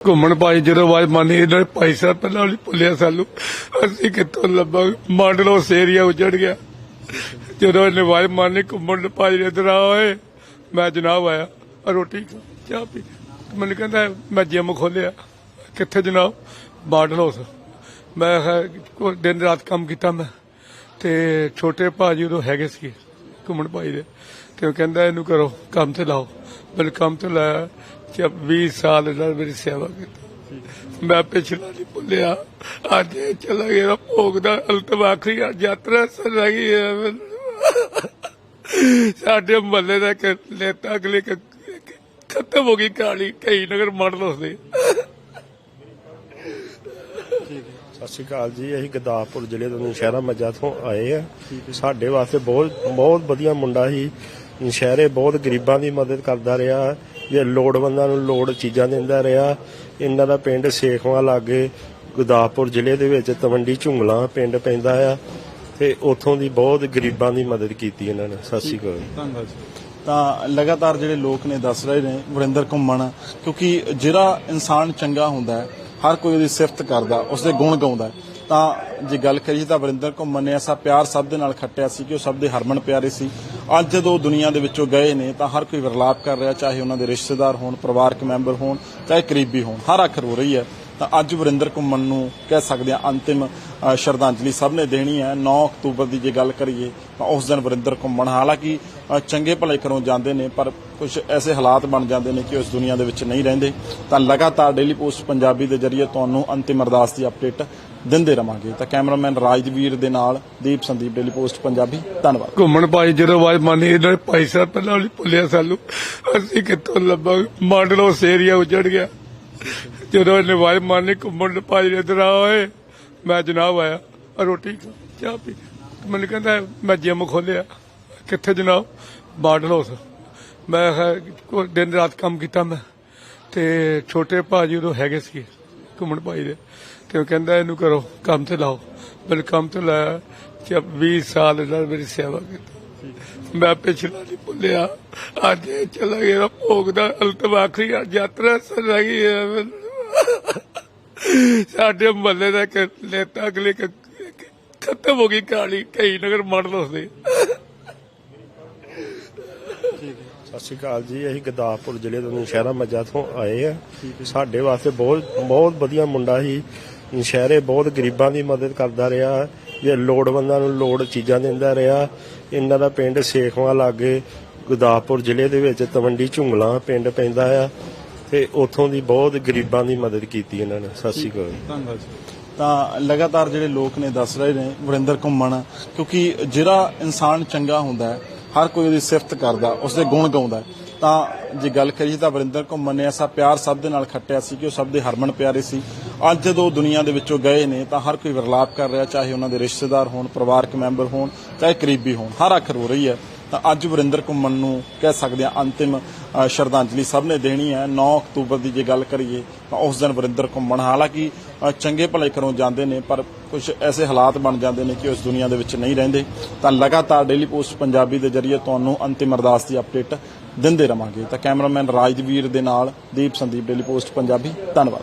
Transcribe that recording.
ਘੁੰਮਣ ਭਾਈ ਜਦੋਂ ਆਵਾਜ਼ ਮਾਨੀ ਇਹਨਾਂ ਭਾਈ ਸਾਹਿਬ ਪਹਿਲਾਂ ਨਹੀਂ ਭੁੱਲਿਆ ਸਾਨੂੰ। ਅਸੀਂ ਕਿੱਥੋਂ ਲੱਭਾਂਗੇ? ਮੰਡਲੋ ਏਰੀਆ ਉਜੜ ਗਿਆ। ਜਦੋਂ ਇਹਨੇ ਆਵਾਜ਼ ਮਾਨੀ ਘੁੰਮਣ ਭਾਈ ਇਧਰ ਆ ਓਏ ਮੈਂ ਜਨਾਬ ਆਇਆ। ਆ ਰੋਟੀ ਖਾ, ਚਾਹ ਪੀ ਮੈਨੂੰ ਕਹਿੰਦਾ ਮੈਂ ਜਿਮ ਖੋਲਿਆ। ਕਿੱਥੇ ਜਨਾਬ? ਬਾਡਲ ਹਾਊਸ ਮੈਂ ਦਿਨ ਰਾਤ ਕੰਮ ਕੀਤਾ ਮੈਂ। ਤੇ ਛੋਟੇ ਭਾਜੀ ਉਦੋਂ ਹੈਗੇ ਸੀ ਘੁੰਮਣ ਭਾਈ ਦੇ। ਤੇ ਉਹ ਕਹਿੰਦਾ ਇਹਨੂੰ ਕਰੋ ਕੰਮ ਤੇ ਲਾਓ। ਮੈਨੂੰ ਕੰਮ ਤੇ ਲਾਇਆ ਕਿ 20 ਸਾਲ ਇਹਨਾਂ ਨੇ ਮੇਰੀ ਸੇਵਾ ਕੀਤੀ। ਮੈਂ ਪਿਛਲਾ ਨਹੀਂ ਭੁੱਲਿਆ। ਅੱਜ ਇਹ ਚਲਾ ਗਿਆ ਭੋਗ ਦਾ ਅੰਤਮ ਆਖਰੀ ਯਾਤਰਾ ਸਰ ਰਹੀ ਹੈ ਸਾਡੇ ਮਹੱਲੇ ਦਾ ਨੇਤਾ ਅਗਲੇ ਖਤਮ ਹੋ ਗਈ ਕਹਾਣੀ, ਕਈ ਨਗਰ ਮੰਡ ਲੋਸਦੇ ਸਤਿ ਸ਼੍ਰੀ ਅਕਾਲ ਜੀ, ਅਸੀਂ ਗਦਾਪੁਰ ਜ਼ਿਲ੍ਹੇ ਤੋਂ ਨਸ਼ਹਿਰਾ ਮੱਜਾ ਤੋਂ ਆਏ ਆ। ਸਾਡੇ ਵਾਸਤੇ ਬਹੁਤ ਬਹੁਤ ਵਧੀਆ ਮੁੰਡਾ ਸੀ। ਨਸ਼ਹਿਰੇ ਬਹੁਤ ਗਰੀਬਾਂ ਦੀ ਮਦਦ ਕਰਦਾ ਰਿਹਾ। ਜੇ ਲੋੜਵੰਦਾਂ ਨੂੰ ਲੋੜ ਚੀਜ਼ਾਂ ਦਿੰਦਾ ਰਿਹਾ, ਇਹਨਾਂ ਦਾ ਪਿੰਡ ਸੇਖਵਾਂ ਲਾਗੇ, ਗਦਾਪੁਰ ਜ਼ਿਲ੍ਹੇ ਦੇ ਵਿੱਚ ਤਵੰਡੀ ਝੁੰਗਲਾ ਪਿੰਡ ਪੈਂਦਾ ਆ, ਤੇ ਉੱਥੋਂ ਦੀ ਬਹੁਤ ਗਰੀਬਾਂ ਦੀ ਮਦਦ ਕੀਤੀ ਇਹਨਾਂ ਨੇ। ਸਤਿ ਸ਼੍ਰੀ ਅਕਾਲ ਧੰਨਵਾਦ ਤਾਂ ਲਗਾਤਾਰ ਜਿਹੜੇ ਲੋਕ ਨੇ ਦੱਸ ਰਹੇ ਨੇ, ਵਰਿੰਦਰ ਘੁੰਮਣ, ਕਿਉਂਕਿ ਜਿਹੜਾ ਇਨਸਾਨ ਚੰਗਾ ਹੁੰਦਾ ਹੈ, ਹਰ ਕੋਈ ਉਹਦੀ ਸਿਫਤ ਕਰਦਾ, ਉਸਦੇ ਗੁਣ ਗਾਉਂਦਾ ਤਾਂ ਜੇ ਗੱਲ ਕਰੀਏ ਤਾਂ ਵਰਿੰਦਰ ਘੁੰਮਣ ਨੇ ਐਸਾ ਪਿਆਰ ਸਭ ਦੇ ਨਾਲ ਖੱਟਿਆ ਸੀ ਕਿ ਉਹ ਸਭ ਦੇ ਹਰਮਨ ਪਿਆਰੇ ਸੀ। ਅੱਜ ਜਦੋਂ ਉਹ ਦੁਨੀਆ ਦੇ ਵਿੱਚੋਂ ਗਏ ਨੇ ਤਾਂ ਹਰ ਕੋਈ ਵਿਰਲਾਪ ਕਰ ਰਿਹਾ, ਚਾਹੇ ਉਹਨਾਂ ਦੇ ਰਿਸ਼ਤੇਦਾਰ ਹੋਣ, ਪਰਿਵਾਰਕ ਮੈਂਬਰ ਹੋਣ, ਚਾਹੇ ਕਰੀਬੀ ਹੋਣ, ਹਰ ਅੱਖ ਰੋ ਰਹੀ ਹੈ। ਤਾਂ ਅੱਜ ਵਰਿੰਦਰ ਘੁੰਮਣ ਨੂੰ ਕਹਿ ਸਕਦੇ ਆ ਅੰਤਿਮ ਸ਼ਰਧਾਂਜਲੀ ਸਭ ਨੇ ਦੇਣੀ ਹੈ। 9 ਅਕਤੂਬਰ ਦੀ ਜੇ ਗੱਲ ਕਰੀਏ ਤਾਂ ਉਸ ਦਿਨ ਵਰਿੰਦਰ ਘੁੰਮਣ ਹਾਲਾਂਕਿ ਚੰਗੇ ਭਲੇ ਘਰੋਂ ਜਾਂਦੇ ਨੇ ਪਰ ਕੁਝ ਐਸੇ ਹਾਲਾਤ ਬਣ ਜਾਂਦੇ ਨੇ ਕਿ ਉਸ ਦੁਨੀਆ ਦੇ ਵਿੱਚ ਨਹੀਂ ਰਹਿੰਦੇ। ਤਾਂ ਲਗਾਤਾਰ ਡੇਲੀ ਪੋਸਟ ਪੰਜਾਬੀ ਦੇ ਜਰੀਏ ਤੁਹਾਨੂੰ ਅੰਤਿਮ ਅਰਦਾਸ ਦੀ ਅਪਡੇਟ ਦਿੰਦੇ ਰਵਾਂਗੇ। ਤਾਂ ਕੈਮਰਾਮੈਨ ਰਾਜਵੀਰ ਦੇ ਨਾਲ ਦੀਪ ਸੰਦੀਪ ਡੇਲੀ ਪੋਸਟ ਪੰਜਾਬੀ। ਧੰਨਵਾਦ। ਘੁੰਮਣ ਭਾਈ ਜਦੋਂ ਆਵਾਜ਼ ਮਾਨੀ ਇਹਨਾਂ ਭਾਈ ਸਾਹਿਬ ਪਹਿਲਾਂ ਨਹੀਂ ਭੁੱਲਿਆ ਸਾਨੂੰ। ਅਸੀਂ ਕਿੱਥੋਂ ਲੱਭਾਂਗੇ ਮੰਡਲੋ ਏਰੀਆ ਉਜੜ ਗਿਆ। ਜਦੋਂ ਇਹਨੇ ਆਵਾਜ਼ ਮਾਨੀ ਘੁੰਮਣ ਭਾਈ ਇਧਰ ਆ ਮੈਂ ਜਨਾਬ ਆਇਆ। ਰੋਟੀ ਖਾ, ਚਾਹ ਪੀ। ਮੈਨੂੰ ਕਹਿੰਦਾ ਮੈਂ ਜਿਮ ਖੋਲਿਆ। ਕਿੱਥੇ ਜਨਾਬ? ਬਾਡਲ ਹਾਊਸ। ਮੈਂ ਕਿਹਾ, ਦਿਨ ਰਾਤ ਕੰਮ ਕੀਤਾ ਮੈਂ। ਤੇ ਛੋਟੇ ਭਾਜੀ ਉਦੋਂ ਹੈਗੇ ਸੀ ਘੁੰਮਣ ਭਾਈ ਦੇ। ਤੇ ਉਹ ਕਹਿੰਦਾ ਇਹਨੂੰ ਕਰੋ ਕੰਮ ਤੇ ਲਾਓ। ਮੈਨੂੰ ਕੰਮ ਤੇ ਲਾਇਆ ਕਿ 20 ਸਾਲ ਇਹਨਾਂ ਨੇ ਮੇਰੀ ਸੇਵਾ ਕੀਤੀ। ਮੈਂ ਪਿਛਲਾ ਨਹੀਂ ਭੁੱਲਿਆ। ਅੱਜ ਇਹ ਚਲਾ ਗਿਆ ਭੋਗ ਦਾ ਅੰਤਮ ਆਖਰੀ ਯਾਤਰਾ ਸਰ ਰਹੀ ਹੈ ਮੈਨੂੰ। ਸਾਡੇ ਮਹੱਲੇ ਦਾ ਇੱਕ ਨੇਤਾ ਅਗਲੇ ਕ- ਖਤਮ ਹੋ ਗਈ ਕਹਾਣੀ ਕਈ ਨਗਰ ਮੰਡ ਲੋਸਦੇ ਸਤਿ ਸ਼੍ਰੀ ਅਕਾਲ ਜੀ, ਅਸੀਂ ਗਦਾਪੁਰ ਜ਼ਿਲ੍ਹੇ ਤੋਂ ਨਸ਼ਹਿਰਾ ਮੱਜਾ ਤੋਂ ਆਏ ਆ ਸਾਡੇ ਵਾਸਤੇ ਬਹੁਤ ਬਹੁਤ ਵਧੀਆ ਮੁੰਡਾ ਸੀ। ਨਸ਼ਹਿਰੇ ਬਹੁਤ ਗਰੀਬਾਂ ਦੀ ਮਦਦ ਕਰਦਾ ਰਿਹਾ, ਜੇ ਲੋੜਵੰਦਾਂ ਨੂੰ ਲੋੜ ਚੀਜ਼ਾਂ ਦਿੰਦਾ ਰਿਹਾ। ਇਹਨਾਂ ਦਾ ਪਿੰਡ ਸੇਖਵਾਂ ਲਾਗੇ ਗਦਾਪੁਰ ਜ਼ਿਲ੍ਹੇ ਦੇ ਵਿੱਚ ਤਵੰਡੀ ਝੁੰਗਲਾ ਪਿੰਡ ਪੈਂਦਾ ਆ। ਤੇ ਉੱਥੋਂ ਦੀ ਬਹੁਤ ਗਰੀਬਾਂ ਦੀ ਮਦਦ ਕੀਤੀ ਇਹਨਾਂ ਨੇ। ਸਤਿ ਸ਼੍ਰੀ ਅਕਾਲ ਧੰਨਵਾਦ ਤਾਂ ਲਗਾਤਾਰ ਜਿਹੜੇ ਲੋਕ ਨੇ ਦੱਸ ਰਹੇ ਨੇ, ਵਰਿੰਦਰ ਘੁੰਮਣ, ਕਿਉਂਕਿ ਜਿਹੜਾ ਇਨਸਾਨ ਚੰਗਾ ਹੁੰਦਾ ਹੈ ਹਰ ਕੋਈ ਉਹਦੀ ਸਿਫਤ ਕਰਦਾ, ਉਸਦੇ ਗੁਣ ਗਾਉਂਦਾ। ਤਾਂ ਜੇ ਗੱਲ ਕਰੀਏ ਤਾਂ ਵਰਿੰਦਰ ਘੁੰਮਣ ਨੇ ਐਸਾ ਪਿਆਰ ਸਭ ਦੇ ਨਾਲ ਖੱਟਿਆ ਸੀ ਕਿ ਉਹ ਸਭ ਦੇ ਹਰਮਨ ਪਿਆਰੇ ਸੀ। ਅੱਜ ਜਦੋਂ ਉਹ ਦੁਨੀਆ ਦੇ ਵਿੱਚੋਂ ਗਏ ਨੇ ਤਾਂ ਹਰ ਕੋਈ ਵਿਰਲਾਪ ਕਰ ਰਿਹਾ, ਚਾਹੇ ਉਹਨਾਂ ਦੇ ਰਿਸ਼ਤੇਦਾਰ ਹੋਣ, ਪਰਿਵਾਰਕ ਮੈਂਬਰ ਹੋਣ, ਚਾਹੇ ਕਰੀਬੀ ਹੋਣ, ਹਰ ਅੱਖ ਰੋ ਰਹੀ ਹੈ। ਤਾਂ ਅੱਜ ਵਰਿੰਦਰ ਘੁੰਮਣ ਨੂੰ ਕਹਿ ਸਕਦੇ ਆ ਅੰਤਿਮ ਸ਼ਰਧਾਂਜਲੀ ਸਭ ਨੇ ਦੇਣੀ ਹੈ। 9 ਅਕਤੂਬਰ ਦੀ ਜੇ ਗੱਲ ਕਰੀਏ ਤਾਂ ਉਸ ਦਿਨ ਵਰਿੰਦਰ ਘੁੰਮਣ, ਹਾਲਾਂਕਿ ਚੰਗੇ ਭਲੇ ਘਰੋਂ ਜਾਂਦੇ ਨੇ, ਪਰ ਕੁਝ ਐਸੇ ਹਾਲਾਤ ਬਣ ਜਾਂਦੇ ਨੇ ਕਿ ਉਸ ਦੁਨੀਆ ਦੇ ਵਿੱਚ ਨਹੀਂ ਰਹਿੰਦੇ। ਤਾਂ ਲਗਾਤਾਰ ਡੇਲੀ ਪੋਸਟ ਪੰਜਾਬੀ ਦੇ ਜਰੀਏ ਤੁਹਾਨੂੰ ਅੰਤਿਮ ਅਰਦਾਸ ਦੀ ਅਪਡੇਟ ਦਿੰਦੇ ਰਵਾਂਗੇ। ਤਾਂ ਕੈਮਰਾਮੈਨ ਰਾਜਵੀਰ ਦੇ ਨਾਲ ਦੀਪ ਸੰਦੀਪ ਡੇਲੀ ਪੋਸਟ ਪੰਜਾਬੀ। ਧੰਨਵਾਦ।